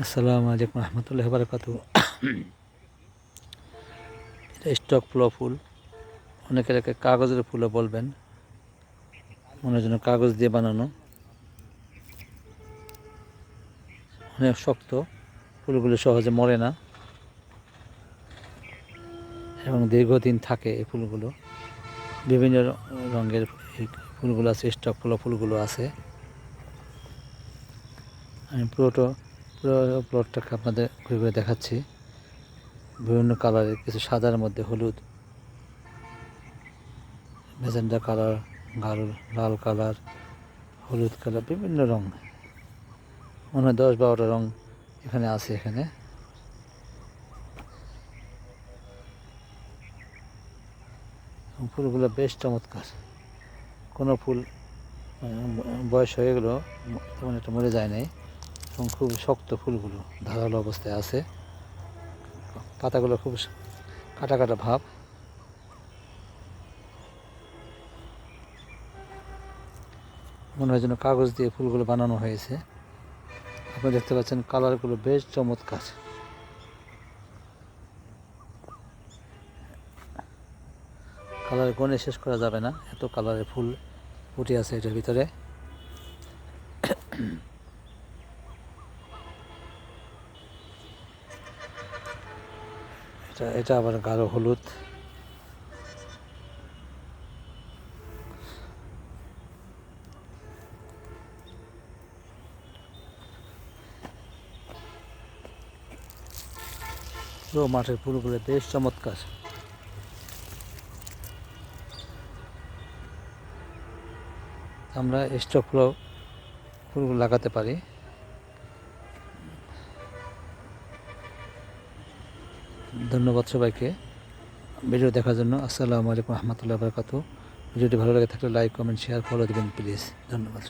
আসসালামু আলাইকুম রহমতুল্লাহ বারকাত এটা স্টক ফুল ফুল। অনেকের একে কাগজের ফুলও বলবেন। মনে হয় কাগজ দিয়ে বানানো। অনেক শক্ত। ফুলগুলো সহজে মরে না। এবং দীর্ঘদিন থাকে এই ফুলগুলো। বিভিন্ন রঙের ফুলগুলো আছে, স্টক ফুল, ফুলগুলো আছে। আমি পুরোটা প্লটটাকে আপনাদের ঘুরে ঘুরে দেখাচ্ছি। বিভিন্ন কালারের কিছু সাদার মধ্যে হলুদ মেজেন্ডা কালার লাল লাল কালার হলুদ কালার বিভিন্ন রং। মনে হয় দশ বারোটা রং এখানে আছে এখানে। ফুলগুলো বেশ চমৎকার। কোনো ফুল বয়স হয়ে গেলেও তেমন একটা মরে যায় নাই। এবং খুব শক্ত ফুলগুলো ধারালো অবস্থায় আছে। পাতাগুলো খুব কাটা কাটা ভাব। মনে হয় যেন কাগজ দিয়ে ফুলগুলো বানানো হয়েছে। আপনি দেখতে পাচ্ছেন কালারগুলো বেশ চমৎকার। কালার গনে শেষ করা যাবে না। এত কালারের ফুল ফুটে আছে এটার ভিতরে। এটা এটা আবার গাঢ় হলুদ। পুরো মাঠের ফুলগুলো বেশ চমৎকার। আমরা স্টক ফুল ফুলগুলো লাগাতে পারি। ধন্যবাদ সবাইকে ভিডিও দেখার জন্য। আসসালামু আলাইকুম রহমতুল্লাহ বরকাত ভিডিওটি ভালো লাগে থাকলে লাইক, কমেন্ট, শেয়ার, ফলো দেবেন প্লিজ। ধন্যবাদ